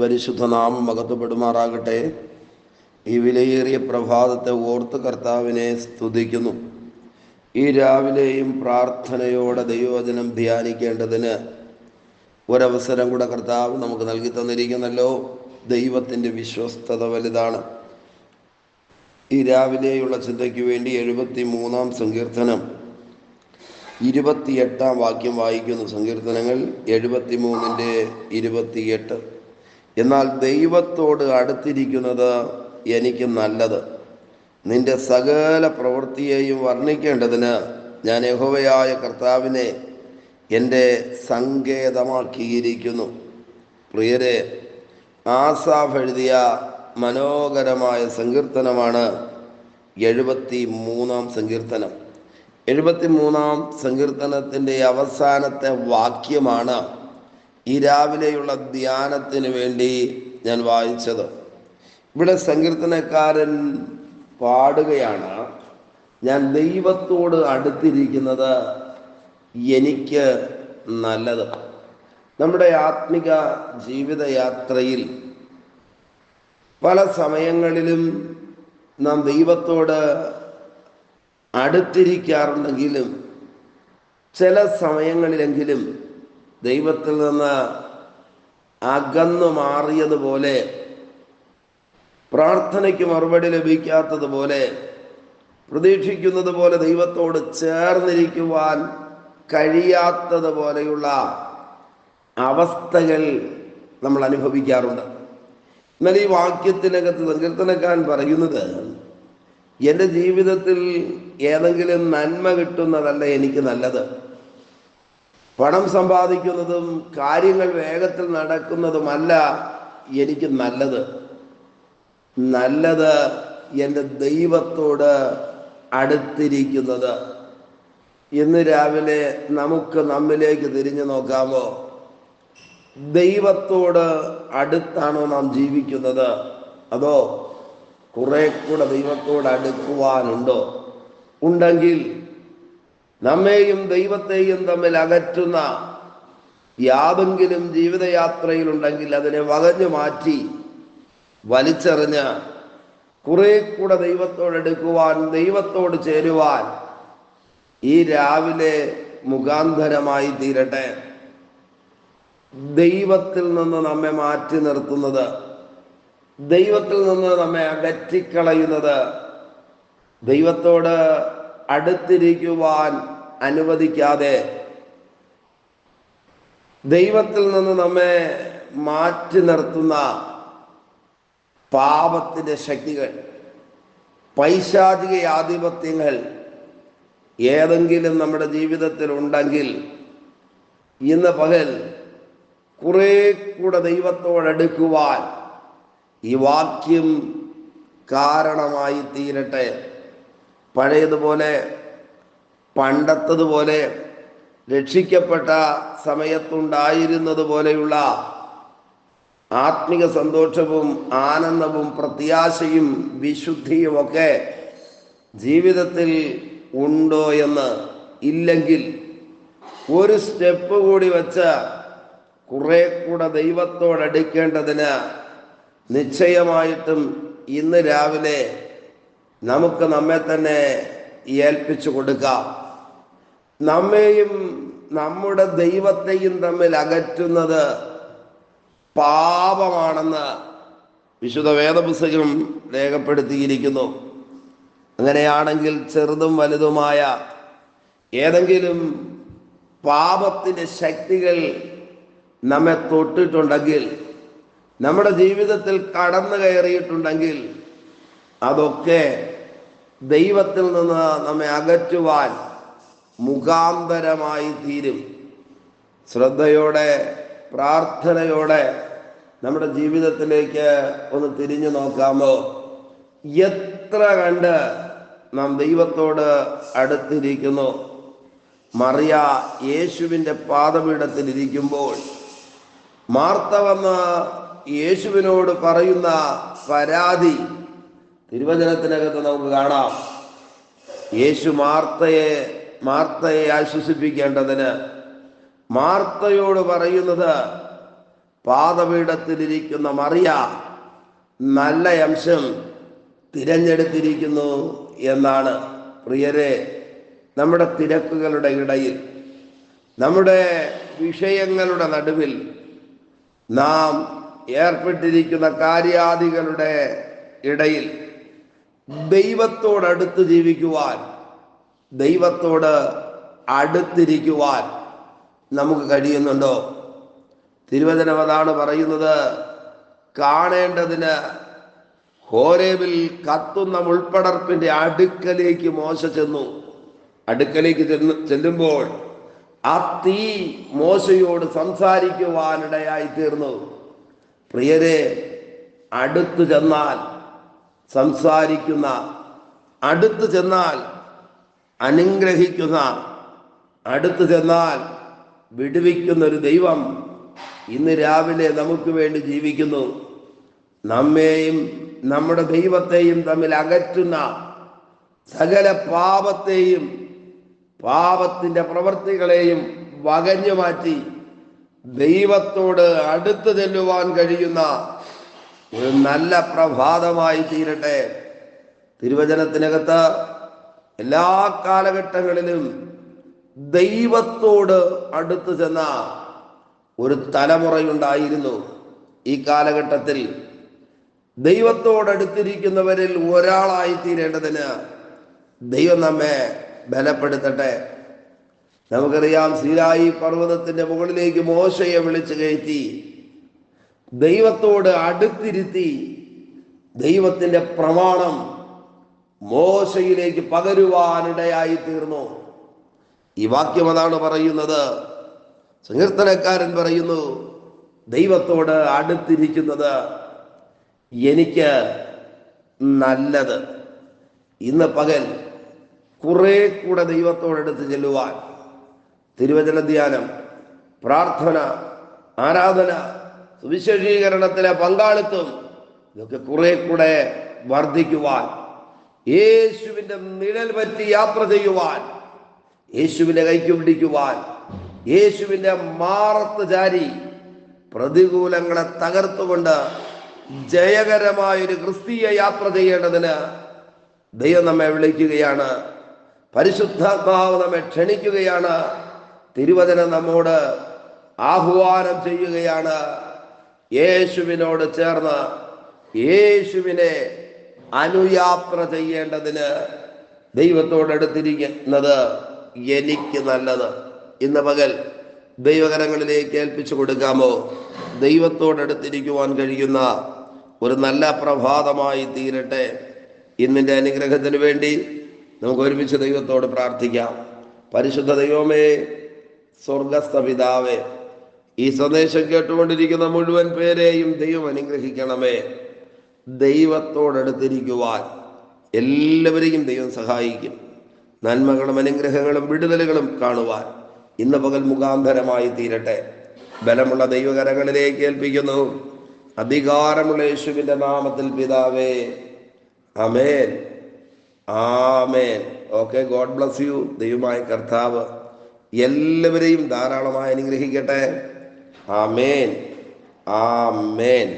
അതിപരിശുദ്ധ നാമം മകത്തപ്പെടുമാറാകട്ടെ ഈ വിലയേറിയ പ്രഭാതത്തെ ഓർത്ത് കർത്താവിനെ സ്തുതിക്കുന്നു. ഈ രാവിലെയും പ്രാർത്ഥനയോടെ ദൈവവചനം ധ്യാനിക്കേണ്ടതിന് ഒരവസരം കൂടെ കർത്താവ് നമുക്ക് നൽകി തന്നിരിക്കുന്നല്ലോ. ദൈവത്തിന്റെ വിശ്വസ്തത വലുതാണ്. ഈ രാവിലെയുള്ള ചിന്തയ്ക്ക് വേണ്ടി എഴുപത്തി മൂന്നാം സങ്കീർത്തനം ഇരുപത്തിയെട്ടാം വാക്യം വായിക്കുന്നു. സങ്കീർത്തനങ്ങൾ എഴുപത്തി മൂന്നിന്റെ ഇരുപത്തിയെട്ട്. എന്നാൽ ദൈവത്തോട് അടുത്തിരിക്കുന്നത് എനിക്ക് നല്ലത്. നിന്റെ സകല പ്രവൃത്തിയെയും വർണിക്കേണ്ടതിന് ഞാൻ യഹോവയായ കർത്താവിനെ എന്റെ സങ്കേതമാക്കിയിരിക്കുന്നു. പ്രിയരെ ആസാഫ് എഴുതിയ മനോഹരമായ സങ്കീർത്തനമാണ് എഴുപത്തി മൂന്നാം സങ്കീർത്തനം. എഴുപത്തി മൂന്നാം സങ്കീർത്തനത്തിന്റെ അവസാനത്തെ വാക്യമാണ് ഈ രാവിലെയുള്ള ധ്യാനത്തിന് വേണ്ടി ഞാൻ വായിച്ചത്. ഇവിടെ സങ്കീർത്തനക്കാരൻ പാടുകയാണ് ഞാൻ ദൈവത്തോട് അടുത്തിരിക്കുന്നത് എനിക്ക് നല്ലത്. നമ്മുടെ ആത്മിക ജീവിതയാത്രയിൽ പല സമയങ്ങളിലും നാം ദൈവത്തോട് അടുത്തിരിക്കാറുണ്ടെങ്കിലും ചില സമയങ്ങളിലെങ്കിലും ദൈവത്തിൽ നിന്ന് അകന്നു മാറിയതുപോലെ പ്രാർത്ഥനയ്ക്ക് മറുപടി ലഭിക്കാത്തതുപോലെ പ്രതീക്ഷിക്കുന്നത് പോലെ ദൈവത്തോട് ചേർന്നിരിക്കുവാൻ കഴിയാത്തതുപോലെയുള്ള അവസ്ഥകൾ നമ്മൾ അനുഭവിക്കാറുണ്ട്. എന്നാൽ ഈ വാക്യത്തിനകത്ത് സങ്കീർത്തനക്കാരൻ പറയുന്നത് എന്റെ ജീവിതത്തിൽ ഏതെങ്കിലും നന്മ കിട്ടുന്നതല്ല എനിക്ക് നല്ലത്. പണം സമ്പാദിക്കുന്നതും കാര്യങ്ങൾ വേഗത്തിൽ നടക്കുന്നതുമല്ല എനിക്ക് നല്ലത്. നല്ലത് എന്റെ ദൈവത്തോട് അടുത്തിരിക്കുന്നത്. ഇന്ന് രാവിലെ നമുക്ക് നമ്മിലേക്ക് തിരിഞ്ഞു നോക്കാമോ? ദൈവത്തോട് അടുത്താണോ നാം ജീവിക്കുന്നത്? അതോ കുറെ കൂടെ ദൈവത്തോട് അടുക്കുവാനുണ്ടോ? ഉണ്ടെങ്കിൽ നമ്മെയും ദൈവത്തെയും തമ്മിൽ അകറ്റുന്ന യാതെങ്കിലും ജീവിതയാത്രയിലുണ്ടെങ്കിൽ അതിനെ വകഞ്ഞു മാറ്റി വലിച്ചെറിഞ്ഞ് കുറെ കൂടെ ദൈവത്തോടെടുക്കുവാൻ ദൈവത്തോട് ചേരുവാൻ ഈ രാവിലെ മുഖാന്തരമായി തീരട്ടെ. ദൈവത്തിൽ നിന്ന് നമ്മെ മാറ്റി നിർത്തുന്നത് ദൈവത്തിൽ നിന്ന് നമ്മെ അകറ്റിക്കളയുന്നത് ദൈവത്തോട് അടുത്തിരിക്കുവാൻ അനുവദിക്കാതെ ദൈവത്തിൽ നിന്ന് നമ്മെ മാറ്റി നിർത്തുന്ന പാപത്തിന്റെ ശക്തികൾ പൈശാചിക ആധിപത്യങ്ങൾ ഏതെങ്കിലും നമ്മുടെ ജീവിതത്തിൽ ഉണ്ടെങ്കിൽ ഇന്ന് പകൽ കുറെ കൂടെ ദൈവത്തോടടുക്കുവാൻ ഈ വാക്യം കാരണമായി തീരട്ടെ. പഴയതുപോലെ പണ്ടത്തതുപോലെ രക്ഷിക്കപ്പെട്ട സമയത്തുണ്ടായിരുന്നത് പോലെയുള്ള ആത്മിക സന്തോഷവും ആനന്ദവും പ്രത്യാശയും വിശുദ്ധിയും ഒക്കെ ജീവിതത്തിൽ ഉണ്ടോ എന്ന് ഇല്ലെങ്കിൽ ഒരു സ്റ്റെപ്പ് കൂടി വച്ച് കുറെ കൂടെ ദൈവത്തോടടുക്കേണ്ടതിന് നിശ്ചയമായിട്ടും ഇന്ന് രാവിലെ നമുക്ക് നമ്മെ തന്നെ ഏൽപ്പിച്ചു കൊടുക്കാം. നമ്മെയും നമ്മുടെ ദൈവത്തെയും തമ്മിൽ അകറ്റുന്നത് പാപമാണെന്ന് വിശുദ്ധ വേദപുസ്തകം രേഖപ്പെടുത്തിയിരിക്കുന്നു. അങ്ങനെയാണെങ്കിൽ ചെറുതും വലുതുമായ ഏതെങ്കിലും പാപത്തിന്റെ ശക്തികൾ നമ്മെ തൊട്ടിട്ടുണ്ടെങ്കിൽ നമ്മുടെ ജീവിതത്തിൽ കടന്നു കയറിയിട്ടുണ്ടെങ്കിൽ അതൊക്കെ ദൈവത്തിൽ നിന്ന് നമ്മെ അകറ്റുവാൻ മുഖാന്തരമായി തീരും. ശ്രദ്ധയോടെ പ്രാർത്ഥനയോടെ നമ്മുടെ ജീവിതത്തിലേക്ക് ഒന്ന് തിരിഞ്ഞു നോക്കാമോ? എത്ര കണ്ട് നാം ദൈവത്തോട് അടുത്തിരിക്കുന്നു? മറിയ യേശുവിന്റെ പാദപീഠത്തിൽ ഇരിക്കുമ്പോൾ മാർത്ത വന്ന് യേശുവിനോട് പറയുന്ന പരാതി തിരുവചനത്തിനകത്ത് നമുക്ക് കാണാം. യേശു മാർത്തയെ മാർത്തയെ ആശ്വസിപ്പിക്കേണ്ടതിന് മാർത്തയോട് പറയുന്നത് പാദപീഠത്തിലിരിക്കുന്ന മറിയ നല്ല അംശം തിരഞ്ഞെടുത്തിരിക്കുന്നു എന്നാണ്. പ്രിയരെ നമ്മുടെ തിരക്കുകളുടെ ഇടയിൽ നമ്മുടെ വിഷയങ്ങളുടെ നടുവിൽ നാം ഏർപ്പെട്ടിരിക്കുന്ന കാര്യാദികളുടെ ഇടയിൽ ദൈവത്തോടടുത്ത് ജീവിക്കുവാൻ ദൈവത്തോട് അടുത്തിരിക്കുവാൻ നമുക്ക് കഴിയുന്നുണ്ടോ? തിരുവചനം അതാണ് പറയുന്നത്. കാണേണ്ടതിന് ഹോരേബിൽ കത്തുന്ന മുൾപ്പടർപ്പിന്റെ അടുക്കലേക്ക് മോശ ചെന്നു. അടുക്കലേക്ക് ചെന്ന് ചെല്ലുമ്പോൾ ആ തീ മോശയോട് സംസാരിക്കുവാനിടയായി തീർന്നു. പ്രിയരെ അടുത്തു ചെന്നാൽ സംസാരിക്കുന്ന അടുത്തു ചെന്നാൽ അനുഗ്രഹിക്കുന്ന അടുത്തു ചെന്നാൽ വിടുവിക്കുന്ന ഒരു ദൈവം ഇന്ന് രാവിലെ നമുക്ക് വേണ്ടി ജീവിക്കുന്നു. നമ്മെയും നമ്മുടെ ദൈവത്തെയും തമ്മിൽ അകറ്റുന്ന സകല പാപത്തെയും പാപത്തിന്റെ പ്രവൃത്തികളെയും വകഞ്ഞു മാറ്റി ദൈവത്തോട് അടുത്ത് ചെല്ലുവാൻ കഴിയുന്ന ഒരു നല്ല പ്രഭാതമായി തീരട്ടെ. തിരുവചനത്തിനകത്ത് എല്ലാ കാലഘട്ടങ്ങളിലും ദൈവത്തോട് അടുത്തു ചെന്ന ഒരു തലമുറയുണ്ടായിരുന്നു ഈ കാലഘട്ടത്തിൽ. ദൈവത്തോടടുത്തിരിക്കുന്നവരിൽ ഒരാളായി തീരേണ്ടതിന് ദൈവം നമ്മെ ബലപ്പെടുത്തട്ടെ. നമുക്കറിയാം സീരായി പർവതത്തിന്റെ മുകളിലേക്ക് മോശയെ വിളിച്ചു കയറ്റി. ദൈവത്തോട് അടുത്തിരുത്തി ദൈവത്തിന്റെ പ്രമാണം മോശയിലേക്ക് പകരുവാനിടയായി തീർന്നു. ഈ വാക്യം അതാണ് പറയുന്നത്. സങ്കീർത്തനക്കാരൻ പറയുന്നു ദൈവത്തോട് അടുത്തിരിക്കുന്നത് എനിക്ക് നല്ലത്. ഇന്ന് പകൽ കുറെ കൂടെ ദൈവത്തോടടുത്ത് ചെല്ലുവാൻ. തിരുവചന ധ്യാനം പ്രാർത്ഥന ആരാധന സുവിശേഷീകരണത്തിലെ പങ്കാളിത്തം ഇതൊക്കെ കുറെ കൂടെ വർദ്ധിക്കുവാൻ യേശുവിന്റെ നിഴൽ പറ്റി യാത്ര ചെയ്യുവാൻ യേശുവിനെ കൈക്ക് പിടിക്കുവാൻ യേശുവിന്റെ മാറത്ത് ചാരി പ്രതികൂലങ്ങളെ തകർത്തുകൊണ്ട് ജയകരമായൊരു ക്രിസ്തീയ യാത്ര ചെയ്യേണ്ടതിന് ദൈവം നമ്മെ വിളിക്കുകയാണ്. പരിശുദ്ധാത്മാവ് നമ്മെ ക്ഷണിക്കുകയാണ്. തിരുവചനം നമ്മോട് ആഹ്വാനം ചെയ്യുകയാണ്. യേശുവിനോട് ചേർന്ന് യേശുവിനെ അനുയാത്ര ചെയ്യേണ്ടതിന് ദൈവത്തോടടുത്തിരിക്കുന്നത് എനിക്ക് നല്ലത്. ഇന്ന് പകൽ ദൈവകരങ്ങളിലേക്ക് ഏൽപ്പിച്ചു കൊടുക്കാമോ? ദൈവത്തോടടുത്തിരിക്കുവാൻ കഴിയുന്ന ഒരു നല്ല പ്രഭാതമായി തീരട്ടെ. ഇന്നിന്റെ അനുഗ്രഹത്തിന് വേണ്ടി നമുക്ക് ഒരുമിച്ച് ദൈവത്തോട് പ്രാർത്ഥിക്കാം. പരിശുദ്ധ ദൈവമേ സ്വർഗസ്ഥ പിതാവേ ഈ സന്ദേശം കേട്ടുകൊണ്ടിരിക്കുന്ന മുഴുവൻ പേരെയും ദൈവം അനുഗ്രഹിക്കണമേ. ദൈവത്തോടടുത്തിരിക്കുവാൻ എല്ലാവരെയും ദൈവം സഹായിക്കും. നന്മകളും അനുഗ്രഹങ്ങളും വിടുതലുകളും കാണുവാൻ ഇന്ന് പകൽ മുഖാന്തരമായി തീരട്ടെ. ബലമുള്ള ദൈവകരങ്ങളിലേക്ക് ഏൽപ്പിക്കുന്നു. അധികാരമുള്ള യേശുവിന്റെ നാമത്തിൽ പിതാവേ അമേൻ ആമേൻ. Okay God bless you. ദൈവമായ കർത്താവ് എല്ലാവരെയും ധാരാളമായി അനുഗ്രഹിക്കട്ടെ. ആമേൻ ആമേൻ